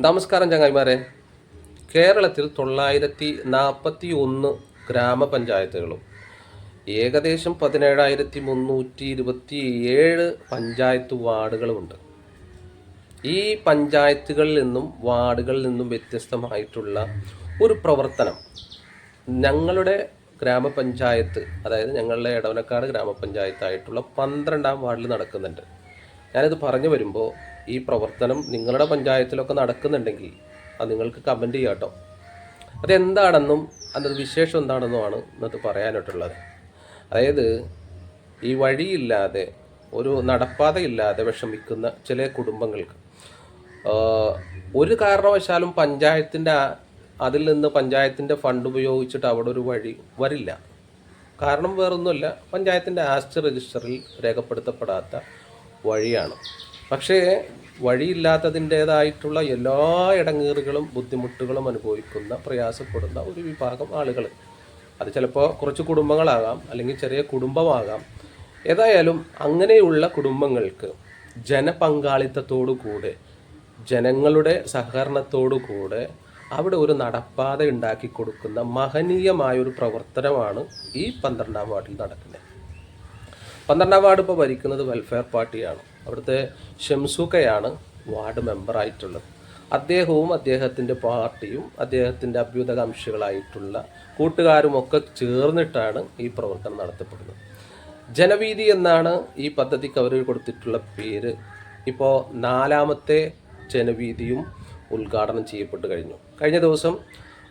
നമസ്കാരം ചങ്ങായിമാരെ. കേരളത്തിൽ തൊള്ളായിരത്തി നാൽപ്പത്തി ഒന്ന് ഗ്രാമപഞ്ചായത്തുകളും ഏകദേശം പതിനേഴായിരത്തി മുന്നൂറ്റി ഇരുപത്തി ഏഴ് പഞ്ചായത്ത് വാർഡുകളുമുണ്ട്. ഈ പഞ്ചായത്തുകളിൽ നിന്നും വാർഡുകളിൽ നിന്നും വ്യത്യസ്തമായിട്ടുള്ള ഒരു പ്രവർത്തനം. ഞങ്ങളുടെ ഗ്രാമപഞ്ചായത്ത് അതായത് ഞങ്ങളുടെ ഇടവനക്കാട് ഗ്രാമപഞ്ചായത്തായിട്ടുള്ള പന്ത്രണ്ടാം വാർഡിൽ നടക്കുന്നുണ്ട്. ഞാനിത് പറഞ്ഞു വരുമ്പോൾ ഈ പ്രവർത്തനം നിങ്ങളുടെ പഞ്ചായത്തിലൊക്കെ നടക്കുന്നുണ്ടെങ്കിൽ അത് നിങ്ങൾക്ക് കമന്റ് ചെയ്യാം കേട്ടോ. അതെന്താണെന്നും അതിന്റെ വിശേഷം എന്താണെന്നുമാണ് ഇന്നത്തെ പറയാനായിട്ടുള്ളത്. അതായത് ഈ വഴിയില്ലാതെ ഒരു നടപ്പാതയില്ലാതെ വിഷമിക്കുന്ന ചില കുടുംബങ്ങൾക്ക് ഒരു കാരണവശാലും പഞ്ചായത്തിന്റെ അതിൽ നിന്ന് പഞ്ചായത്തിന്റെ ഫണ്ട് ഉപയോഗിച്ചിട്ട് അവിടെ ഒരു വഴി വരില്ല. കാരണം വേറൊന്നുമല്ല പഞ്ചായത്തിന്റെ ആസ്റ്റ് രജിസ്റ്ററിൽ രേഖപ്പെടുത്തപ്പെടാത്ത വഴിയാണ്. പക്ഷേ വഴിയില്ലാത്തതിന്റേതായിട്ടുള്ള എല്ലാ ഇടങ്ങേറുകളും ബുദ്ധിമുട്ടുകളും അനുഭവിക്കുന്ന പ്രയാസപ്പെടുന്ന ഒരു വിഭാഗം ആളുകൾ അത് ചിലപ്പോൾ കുറച്ച് കുടുംബങ്ങളാകാം അല്ലെങ്കിൽ ചെറിയ കുടുംബമാകാം. ഏതായാലും അങ്ങനെയുള്ള കുടുംബങ്ങൾക്ക് ജനപങ്കാളിത്തത്തോടു കൂടെ ജനങ്ങളുടെ സഹകരണത്തോടു കൂടെ അവിടെ ഒരു നടപ്പാത ഉണ്ടാക്കി കൊടുക്കുന്ന മഹനീയമായ ഒരു പ്രവർത്തനമാണ് ഈ പന്ത്രണ്ടാം വാർഡിൽ നടക്കുന്നത്. പന്ത്രണ്ടാം വാർഡ് ഇപ്പോൾ ഭരിക്കുന്നത് വെൽഫെയർ പാർട്ടിയാണ് അവിടുത്തെ ഷംസുക്കയാണ് വാർഡ് മെമ്പറായിട്ടുള്ളത് അദ്ദേഹവും അദ്ദേഹത്തിന്റെ പാർട്ടിയും അദ്ദേഹത്തിന്റെ അഭ്യുതകാംക്ഷികളായിട്ടുള്ള കൂട്ടുകാരുമൊക്കെ ചേർന്നിട്ടാണ് ഈ പ്രവർത്തനം നടത്തപ്പെടുന്നത്. ജനവീതി എന്നാണ് ഈ പദ്ധതിക്ക് അവർ കൊടുത്തിട്ടുള്ള പേര്. ഇപ്പോൾ നാലാമത്തെ ജനവീതിയും ഉദ്ഘാടനം ചെയ്യപ്പെട്ട് കഴിഞ്ഞു. കഴിഞ്ഞ ദിവസം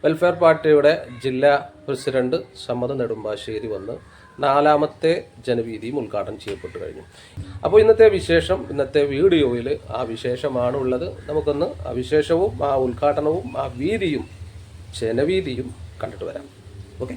വെൽഫെയർ പാർട്ടിയുടെ ജില്ലാ പ്രസിഡന്റ് സമ്മത നെടുമ്പാശ്ശേരി വന്ന് നാലാമത്തെ ജനവീതിയും ഉദ്ഘാടനം ചെയ്യപ്പെട്ട് കഴിഞ്ഞു. അപ്പോൾ ഇന്നത്തെ വിശേഷം ഇന്നത്തെ വീഡിയോയിൽ ആ വിശേഷമാണ് ഉള്ളത് നമുക്കൊന്ന് ആ വിശേഷവും ആ ഉദ്ഘാടനവും ആ വീതിയും ജനവീതിയും കണ്ടിട്ട് വരാം. ഓക്കെ?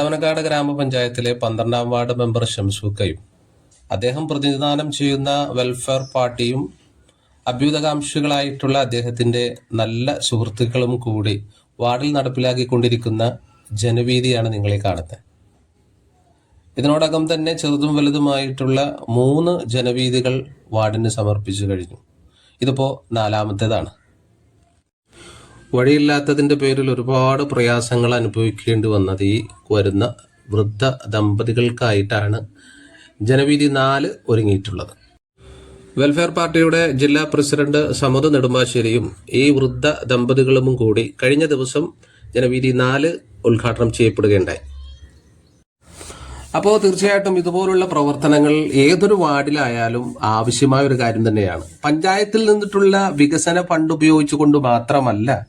എടവനക്കാട് ഗ്രാമപഞ്ചായത്തിലെ പന്ത്രണ്ടാം വാർഡ് മെമ്പർ ഷംസുക്കയും അദ്ദേഹം പ്രതിനിധാനം ചെയ്യുന്ന വെൽഫെയർ പാർട്ടിയും അഭ്യുതകാംക്ഷികളായിട്ടുള്ള അദ്ദേഹത്തിന്റെ നല്ല സുഹൃത്തുക്കളും കൂടി വാർഡിൽ നടപ്പിലാക്കിക്കൊണ്ടിരിക്കുന്ന ജനവീതിയാണ് നിങ്ങളെ കാണുന്നത്. ഇതിനോടകം തന്നെ ചെറുതും വലുതുമായിട്ടുള്ള മൂന്ന് ജനവീതികൾ വാർഡിന് സമർപ്പിച്ചു കഴിഞ്ഞു. ഇതിപ്പോ നാലാമത്തേതാണ്. വഴിയില്ലാത്തതിന്റെ പേരിൽ ഒരുപാട് പ്രയാസങ്ങൾ അനുഭവിക്കേണ്ടി വന്നത് ഈ വരുന്ന വൃദ്ധ ദമ്പതികൾക്കായിട്ടാണ്. ജനവീതി നാല് ഒരുങ്ങിയിട്ടുള്ളത്. വെൽഫെയർ പാർട്ടിയുടെ ജില്ലാ പ്രസിഡന്റ് സമത് നെടുമ്പാശ്ശേരിയും ഈ വൃദ്ധ ദമ്പതികളും കൂടി കഴിഞ്ഞ ദിവസം ജനവീതി നാല് ഉദ്ഘാടനം ചെയ്യപ്പെടുകയുണ്ടായി. അപ്പോൾ തീർച്ചയായിട്ടും ഇതുപോലുള്ള പ്രവർത്തനങ്ങൾ ഏതൊരു വാർഡിലായാലും ആവശ്യമായ ഒരു കാര്യം തന്നെയാണ്. പഞ്ചായത്തിൽ നിന്നിട്ടുള്ള വികസന ഫണ്ട് ഉപയോഗിച്ചുകൊണ്ട് മാത്രമല്ല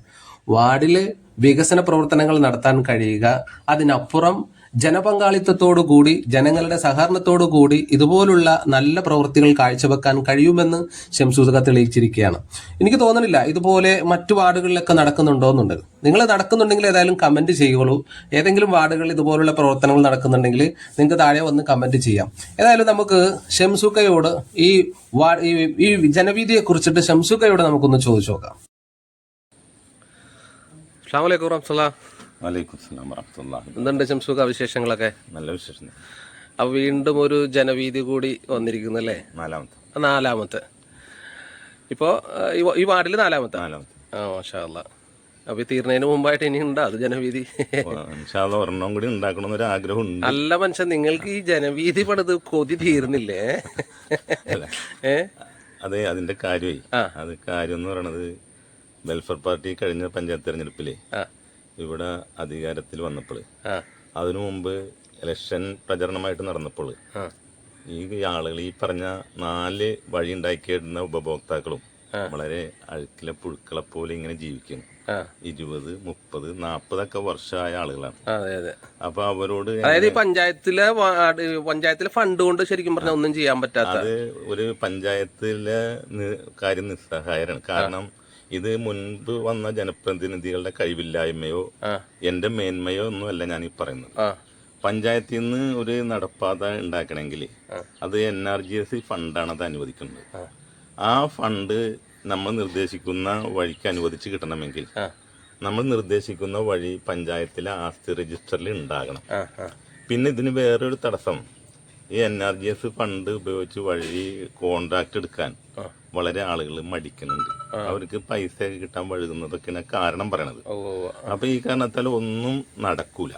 വാർഡിൽ വികസന പ്രവർത്തനങ്ങൾ നടത്താൻ കഴിയുക അതിനപ്പുറം ജനപങ്കാളിത്തത്തോടു കൂടി ജനങ്ങളുടെ സഹകരണത്തോടു കൂടി ഇതുപോലുള്ള നല്ല പ്രവൃത്തികൾ കാഴ്ചവെക്കാൻ കഴിയുമെന്ന് ഷംസൂദക തെളിയിച്ചിരിക്കുകയാണ്. എനിക്ക് തോന്നുന്നില്ല ഇതുപോലെ മറ്റു വാർഡുകളിലൊക്കെ നടക്കുന്നുണ്ടോന്നുണ്ട് നിങ്ങൾ നടക്കുന്നുണ്ടെങ്കിൽ ഏതായാലും കമന്റ് ചെയ്യുള്ളൂ. ഏതെങ്കിലും വാർഡുകളിൽ ഇതുപോലുള്ള പ്രവർത്തനങ്ങൾ നടക്കുന്നുണ്ടെങ്കിൽ നിങ്ങൾക്ക് താഴെ വന്ന് കമന്റ് ചെയ്യാം. ഏതായാലും നമുക്ക് ഷംസുക്കയോട് ഈ ഈ- ജനവീതിയെ കുറിച്ചിട്ട് നമുക്കൊന്ന് ചോദിച്ചു നോക്കാം. അസ്സാം വലൈക്കും വറഹ്മത്തുള്ളാ. വലൈക്കും സ്ലാം വറഹമത്തുള്ള എന്തുണ്ട് വിശേഷങ്ങളൊക്കെ? നല്ല വിശേഷം. അപ്പോൾ വീണ്ടും ഒരു ജനവീതി കൂടി വന്നിരിക്കുന്നല്ലേ? നാലാമത്തെ. നാലാമത്തെ. ഇപ്പോ ഈ വാർഡിൽ നാലാമത്തെ? നാലാമത്തെ. ആ മാഷാ അല്ലാ അപ്പൊ തീർന്നതിന് മുമ്പായിട്ട് ഇനി ഉണ്ടോ അത് ജനവീതി? ഒരെണ്ണം കൂടി ആഗ്രഹം നല്ല അല്ല മനുഷ്യൻ നിങ്ങൾക്ക് ഈ ജനവീതി പണിത് കൊതി തീർന്നില്ലേ അതെ അതിന്റെ കാര്യമായി. അത് കാര്യം എന്ന് പറയണത് വെൽഫെയർ പാർട്ടി കഴിഞ്ഞ പഞ്ചായത്ത് തെരഞ്ഞെടുപ്പിലെ ഇവിടെ അധികാരത്തിൽ വന്നപ്പോൾ അതിനു മുമ്പ് ഇലക്ഷൻ പ്രചരണമായിട്ട് നടന്നപ്പോൾ ഈ ആളുകൾ ഈ പറഞ്ഞ നാല് വഴി ഉണ്ടാക്കിയിടുന്ന ഉപഭോക്താക്കളും വളരെ അഴുക്കിലെ പുഴുക്കളെ പോലെ ഇങ്ങനെ ജീവിക്കുന്നു. ഇരുപത് മുപ്പത് നാപ്പതൊക്കെ വർഷമായ ആളുകളാണ്. അപ്പൊ അവരോട് അതായത് ഈ പഞ്ചായത്തിലെ പഞ്ചായത്തിലെ ഫണ്ട് കൊണ്ട് ശരിക്കും പറഞ്ഞാൽ ഒന്നും ചെയ്യാൻ പറ്റാത്ത അത് ഒരു പഞ്ചായത്തിലെ കാര്യം നിസ്സഹായരാണ് കാരണം ഇത് മുൻപ് വന്ന ജനപ്രതിനിധികളുടെ കഴിവില്ലായ്മയോ എന്റെ മേന്മയോ ഒന്നുമല്ല ഞാൻ ഈ പറയുന്നത്. പഞ്ചായത്തിൽ നിന്ന് ഒരു നടപ്പാത ഉണ്ടാക്കണമെങ്കിൽ അത് എൻ ആർ ജി എസ് ഫണ്ടാണ് അത് അനുവദിക്കുന്നത്. ആ. ഫണ്ട് നമ്മൾ നിർദ്ദേശിക്കുന്ന വഴിക്ക് അനുവദിച്ച് കിട്ടണമെങ്കിൽ നമ്മൾ നിർദ്ദേശിക്കുന്ന വഴി പഞ്ചായത്തിലെ ആസ്തി രജിസ്റ്ററിൽ ഉണ്ടാകണം. പിന്നെ ഇതിന് വേറൊരു തടസ്സം. ഈ N R G S fund ഉപയോഗിച്ച് വഴി കോൺട്രാക്ട് എടുക്കാൻ വളരെ ആളുകൾ മടിക്കുന്നുണ്ട്. അവർക്ക് പൈസ കിട്ടാൻ വഴുകുന്നതൊക്കെയാണ് കാരണം പറയണത്. അപ്പൊ ഈ കാരണത്താൽ ഒന്നും നടക്കൂല.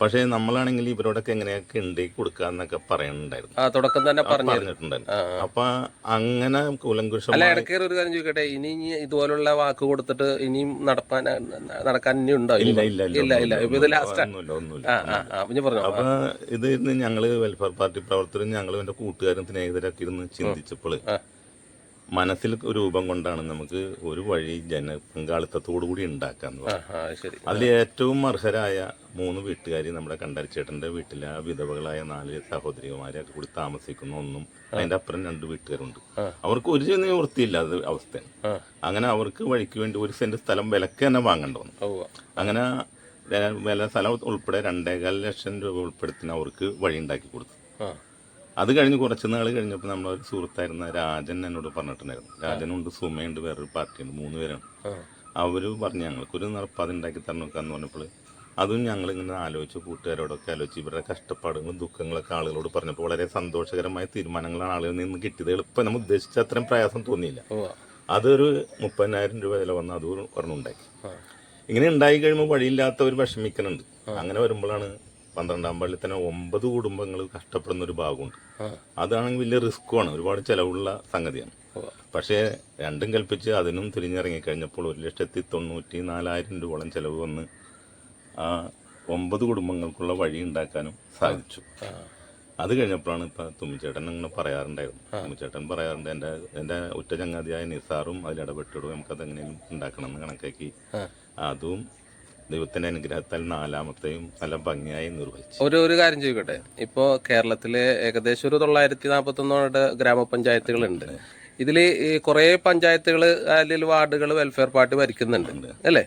പക്ഷെ നമ്മളാണെങ്കിൽ ഇവരോടൊക്കെ എങ്ങനെയൊക്കെ ഉണ്ടാക്കി കൊടുക്കാന്നൊക്കെ പറയുന്നുണ്ടായിരുന്നു ആ തുടക്കം തന്നെ പറഞ്ഞു പറഞ്ഞിട്ടുണ്ടായിരുന്നു. അപ്പൊ അങ്ങനെ അല്ല കുലങ്കുഷമായ ഒരു കാര്യം ചോദിക്കട്ടെ? ഇനി ഇതുപോലുള്ള വാക്ക് കൊടുത്തിട്ട് ഇനിയും നടപ്പാൻ നടക്കാൻ ഇനി ഉണ്ടോ? ഇല്ല ഇല്ല ഇല്ല ഇല്ല ഇത് ലാസ്റ്റ് അപ്പൊ ഇത് ഞങ്ങൾ വെൽഫെയർ പാർട്ടി പ്രവർത്തകരും ഞങ്ങളും എന്റെ കൂട്ടുകാരും സ്നേഹിതരൊക്കെ ഇരുന്ന് ചിന്തിച്ചപ്പോൾ. മനസ്സിൽ രൂപം കൊണ്ടാണ് നമുക്ക് ഒരു വഴി ജന പങ്കാളിത്തത്തോടു കൂടി ഉണ്ടാക്കാന്ന് ശരി. അതിൽ ഏറ്റവും അർഹരായ മൂന്ന് വീട്ടുകാർ നമ്മുടെ കണ്ടരിച്ചേട്ടന്റെ വീട്ടിലെ വിധവകളായ നാല് സഹോദരിമാരെ കൂടി താമസിക്കുന്ന ഒന്നും അതിന്റെ അപ്പുറം രണ്ട് വീട്ടുകാരുണ്ട്. അവർക്ക് ഒരു നിവൃത്തിയില്ലാത്ത അത് അവസ്ഥ ആ. അങ്ങനെ അവർക്ക് വഴിക്ക് വേണ്ടി ഒരു സെന്റ് സ്ഥലം വിലക്ക് തന്നെ വാങ്ങേണ്ടി വന്നു. അങ്ങനെ വില സ്ഥലം ഉൾപ്പെടെ രണ്ടേകാൽ ലക്ഷം രൂപ ഉൾപ്പെടുത്തിന് അവർക്ക് വഴി ഉണ്ടാക്കി കൊടുത്തു അത് കഴിഞ്ഞ് കുറച്ച് നാൾ കഴിഞ്ഞപ്പോൾ നമ്മളൊരു ഒരു സുഹൃത്തായിരുന്ന രാജൻ എന്നോട് പറഞ്ഞിട്ടുണ്ടായിരുന്നു. രാജനുണ്ട് സുമയുണ്ട് വേറൊരു പാർട്ടിയുണ്ട് മൂന്ന് പേരാണ്. അവർ പറഞ്ഞു ഞങ്ങൾക്കൊരു നടപ്പാത ഉണ്ടാക്കി എന്ന് പറഞ്ഞപ്പോൾ അതും ഞങ്ങൾ ഇങ്ങനെ ആലോചിച്ച് കൂട്ടുകാരോടൊക്കെ ആലോചിച്ച് ഇവരുടെ കഷ്ടപ്പാടുകളും ദുഃഖങ്ങളൊക്കെ ആളുകളോട് പറഞ്ഞപ്പോൾ വളരെ സന്തോഷകരമായ തീരുമാനങ്ങളാണ് ആളുകളിൽ നിന്ന് കിട്ടിയത്. എളുപ്പം നമ്മൾ ഉദ്ദേശിച്ച അത്രയും പ്രയാസം തോന്നിയില്ല. അതൊരു മുപ്പതിനായിരം രൂപ വില വന്ന് അതും ഒരെണ്ണം ഉണ്ടാക്കി. ഇങ്ങനെ ഉണ്ടായി കഴിയുമ്പോൾ വഴിയില്ലാത്തവർ വിഷമിക്കുന്നുണ്ട് അങ്ങനെ വരുമ്പോഴാണ് പന്ത്രണ്ടാം പള്ളി തന്നെ ഒമ്പത് കുടുംബങ്ങൾ കഷ്ടപ്പെടുന്ന ഒരു ഭാഗമുണ്ട്. അതാണെങ്കിൽ വലിയ റിസ്ക്കുമാണ് ഒരുപാട് ചിലവുള്ള സംഗതിയാണ്. പക്ഷേ രണ്ടും കൽപ്പിച്ച് അതിനും തിരിഞ്ഞിറങ്ങി കഴിഞ്ഞപ്പോൾ ഒരു ലക്ഷത്തി തൊണ്ണൂറ്റി നാലായിരം രൂപയോളം ചിലവ് വന്ന് ആ ഒമ്പത് കുടുംബങ്ങൾക്കുള്ള വഴി ഉണ്ടാക്കാനും സാധിച്ചു. അത് കഴിഞ്ഞപ്പോഴാണ് ഇപ്പൊ തുമ്മിച്ചേട്ടൻ ഇങ്ങനെ പറയാറുണ്ടായിരുന്നു. തുമ്മിച്ചേട്ടൻ പറയാറുണ്ട് എന്റെ എന്റെ ഉറ്റ ചങ്ങാതിയായ നിസാറും അതിൽ ഇടപെട്ടിടും. നമുക്കത് എങ്ങനെയും ഉണ്ടാക്കണം എന്ന് കണക്കാക്കി അതും ദൈവത്തിന്റെ അനുഗ്രഹത്താൽ നാലാമത്തെയും നല്ല ഭംഗിയായി നിർവഹിച്ചു. ഒരു ഒരു കാര്യം ചോദിക്കട്ടെ? ഇപ്പോ കേരളത്തിലെ ഏകദേശം ഒരു തൊള്ളായിരത്തി നാൽപ്പത്തി ഒന്നോട് ഗ്രാമപഞ്ചായത്തുകളുണ്ട് ഇതിൽ കുറെ പഞ്ചായത്തുകൾ അല്ലെങ്കിൽ വാർഡുകൾ വെൽഫെയർ പാർട്ടി ഭരിക്കുന്നുണ്ട്. അല്ലേ?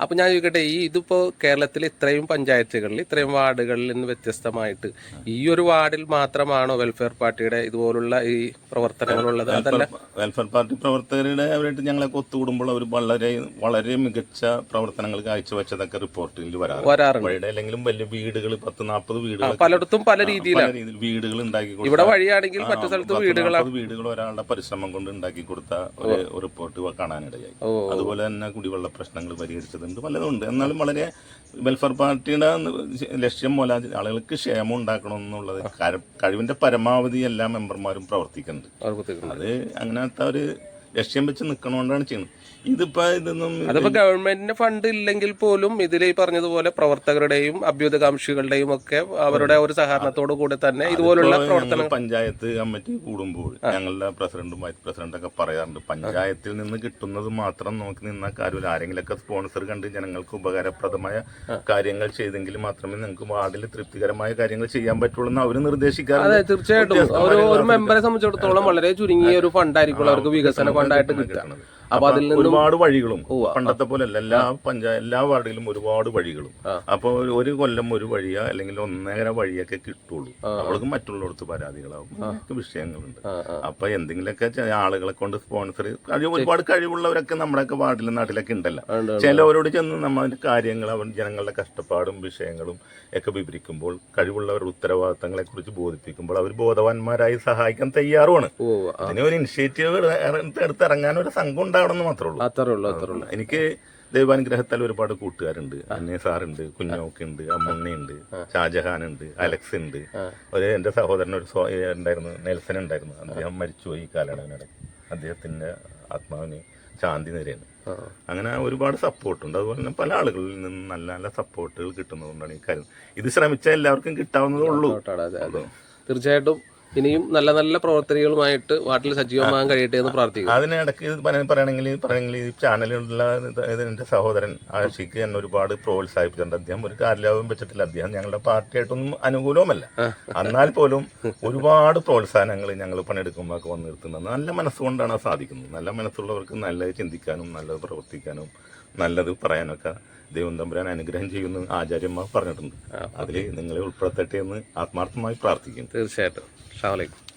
അപ്പൊ ഞാൻ ചോദിക്കട്ടെ ഈ ഇതിപ്പോൾ കേരളത്തിൽ ഇത്രയും പഞ്ചായത്തുകളിൽ ഇത്രയും വാർഡുകളിൽ നിന്ന് വ്യത്യസ്തമായിട്ട് ഈ ഒരു വാർഡിൽ മാത്രമാണോ വെൽഫെയർ പാർട്ടിയുടെ ഇതുപോലുള്ള ഈ പ്രവർത്തനങ്ങളുള്ളത് അതല്ല വെൽഫെയർ പാർട്ടി പ്രവർത്തകരുടെ അവരായിട്ട് ഞങ്ങളെ ഒത്തുകൂടുമ്പോൾ അവർ വളരെ വളരെ മികച്ച പ്രവർത്തനങ്ങൾ കാഴ്ചവെച്ചതൊക്കെ റിപ്പോർട്ടിൽ വരാറുണ്ട്. അല്ലെങ്കിലും വലിയ വീടുകൾ പത്ത് നാൽപ്പത് വീടുകൾ പലയിടത്തും പല രീതിയിലാണ്. വീടുകൾ ഉണ്ടാക്കി ഇവിടെ വഴിയാണെങ്കിൽ മറ്റു സ്ഥലത്ത് വീടുകൾ വീടുകളാണ് വീടുകൾ ഒരാളുടെ പരിശ്രമം കൊണ്ട് ഉണ്ടാക്കി കൊടുത്ത ഒരു റിപ്പോർട്ട് കാണാനിടയായി. അതുപോലെ തന്നെ കുടിവെള്ള പ്രശ്നങ്ങൾ പരിഹരിച്ചതുണ്ട് പലതും ഉണ്ട്. എന്നാലും വളരെ വെൽഫെയർ പാർട്ടിയുടെ ലക്ഷ്യം പോലെ ആളുകൾക്ക് ക്ഷേമം ഉണ്ടാക്കണം എന്നുള്ളത് പരമാവധി എല്ലാ മെമ്പർമാരും പ്രവർത്തിക്കുന്നുണ്ട്. അത് അങ്ങനത്തെ ഒരു ലക്ഷ്യം വെച്ച് നിൽക്കണോണ്ടാണ് ചെയ്യുന്നത്. ഇതിപ്പോ ഇതൊന്നും അതിപ്പോ ഗവൺമെന്റിന്റെ ഫണ്ട് ഇല്ലെങ്കിൽ പോലും ഇതിൽ ഈ പറഞ്ഞതുപോലെ പ്രവർത്തകരുടെയും അഭ്യുതകാംക്ഷികളുടെയും ഒക്കെ അവരുടെ ഒരു സഹകരണത്തോടു കൂടി തന്നെ ഇതുപോലുള്ള പ്രവർത്തനം പഞ്ചായത്ത് കമ്മിറ്റി കൂടുമ്പോൾ ഞങ്ങളുടെ പ്രസിഡന്റും വൈസ് പ്രസിഡന്റും ഒക്കെ പറയാറുണ്ട്. പഞ്ചായത്തിൽ നിന്ന് കിട്ടുന്നത് മാത്രം നോക്കി നിന്ന കാര്യമില്ല. ആരെങ്കിലൊക്കെ സ്പോൺസർ കണ്ട് ജനങ്ങൾക്ക് ഉപകാരപ്രദമായ കാര്യങ്ങൾ ചെയ്തെങ്കിൽ മാത്രമേ നിങ്ങൾക്ക് വാർഡിൽ തൃപ്തികരമായ കാര്യങ്ങൾ ചെയ്യാൻ പറ്റുള്ളൂ എന്ന് അവർ അതെ നിർദ്ദേശിക്കാറുണ്ട് തീർച്ചയായിട്ടും ഒരു മെമ്പറെ സംബന്ധിച്ചിടത്തോളം വളരെ ചുരുങ്ങിയ ഒരു ഫണ്ടായിരിക്കും അവർക്ക് വികസന ഫണ്ടായിട്ട് കിട്ടുക. അപ്പൊ അതിൽ നിന്നും ഒരുപാട് വഴികളും. പണ്ടത്തെ പോലെ അല്ല എല്ലാ പഞ്ചായത്ത് എല്ലാ വാർഡിലും ഒരുപാട് വഴികളും. അപ്പൊ ഒരു- കൊല്ലം ഒരു വഴിയ അല്ലെങ്കിൽ ഒന്നര വഴിയൊക്കെ കിട്ടുള്ളൂ. അവൾക്ക് മറ്റുള്ളവർക്ക് പരാതികളാവും വിഷയങ്ങളുണ്ട്. അപ്പൊ എന്തെങ്കിലുമൊക്കെ ആളുകളെ കൊണ്ട് സ്പോൺസർ കഴിവ് ഒരുപാട് കഴിവുള്ളവരൊക്കെ നമ്മുടെയൊക്കെ വാർഡിലും നാട്ടിലൊക്കെ ഉണ്ടല്ലോ. ഉണ്ട്, ചിലവരോട് ചെന്ന് നമ്മൾ കാര്യങ്ങൾ അവർ ജനങ്ങളുടെ കഷ്ടപ്പാടും വിഷയങ്ങളും ഒക്കെ വിവരിക്കുമ്പോൾ കഴിവുള്ളവരുടെ ഉത്തരവാദിത്തങ്ങളെ കുറിച്ച് ബോധിപ്പിക്കുമ്പോൾ അവർ ബോധവാന്മാരായി സഹായിക്കാൻ തയ്യാറുമാണ്. അതിനൊരു ഒരു ഇനിഷ്യേറ്റീവ് എടുത്ത് ഇറങ്ങാൻ ഒരു സംഘം ഉണ്ടാവണമെന്ന് മാത്രമേ ഉള്ളൂ. അത്രേ ഉള്ളൂ അത്രേ ഉള്ളൂ. എനിക്ക് ദൈവാനുഗ്രഹത്താൽ ഒരുപാട് കൂട്ടുകാരുണ്ട്. അന്നെ സാറുണ്ട് കുഞ്ഞോക്ക് ഉണ്ട് അമ്മുണ്ണി ഉണ്ട് ഷാജഹാൻ ഉണ്ട് അലക്സ് ഉണ്ട്. ഒരു എന്റെ സഹോദരൻ ഒരു ഉണ്ടായിരുന്നു നെൽസൺ ഉണ്ടായിരുന്നു. അദ്ദേഹം മരിച്ചുപോയി ഈ കാലയളവിനിടയ്ക്ക് അദ്ദേഹത്തിന്റെ ആത്മാവിന് ശാന്തി നേരെയാണ്. അങ്ങനെ ഒരുപാട് സപ്പോർട്ടുണ്ട് അതുപോലെ തന്നെ പല ആളുകളിൽ നിന്ന് നല്ല നല്ല സപ്പോർട്ടുകൾ കിട്ടുന്നതുകൊണ്ടാണ് ഈ കാര്യം. ഇത് ശ്രമിച്ചാൽ എല്ലാവർക്കും കിട്ടാവുന്നതേ ഉള്ളൂ. തീർച്ചയായിട്ടും ഇനിയും നല്ല നല്ല പ്രവർത്തനങ്ങളുമായിട്ട് വാട്ടിൽ സജീവമാകാൻ കഴിയട്ടെ എന്ന് പ്രാർത്ഥിക്കും അതിനിടയ്ക്ക് പറയണമെങ്കിൽ പറയണമെങ്കിൽ ഈ ചാനലിലുള്ള എന്റെ എന്റെ സഹോദരൻ ആഷിക്ക് എന്നെ ഒരുപാട് പ്രോത്സാഹിപ്പിച്ചിട്ടുണ്ട്. അദ്ദേഹം ഒരു കാര്യലാഭം വെച്ചിട്ടില്ല. അദ്ദേഹം ഞങ്ങളുടെ പാർട്ടിയായിട്ടൊന്നും അനുകൂലവുമല്ല. എന്നാൽ പോലും ഒരുപാട് പ്രോത്സാഹനങ്ങൾ ഞങ്ങൾ പണിയെടുക്കുമ്പോൾ വന്ന് നിർത്തുന്നത് നല്ല മനസ്സുകൊണ്ടാണ് സാധിക്കുന്നത്. നല്ല മനസ്സുള്ളവർക്ക് നല്ലത് ചിന്തിക്കാനും നല്ലത് പ്രവർത്തിക്കാനും നല്ലത് പറയാനൊക്കെ ദൈവം തമ്പുരാൻ അനുഗ്രഹം ചെയ്യുന്നു ആചാര്യന്മാർ പറഞ്ഞിട്ടുണ്ട്. അതിൽ നിങ്ങളെ ഉൾപ്പെടുത്തട്ടെ എന്ന് ആത്മാർത്ഥമായി പ്രാർത്ഥിക്കുന്നു. തീർച്ചയായിട്ടും. അസ്സാം വലൈക്കും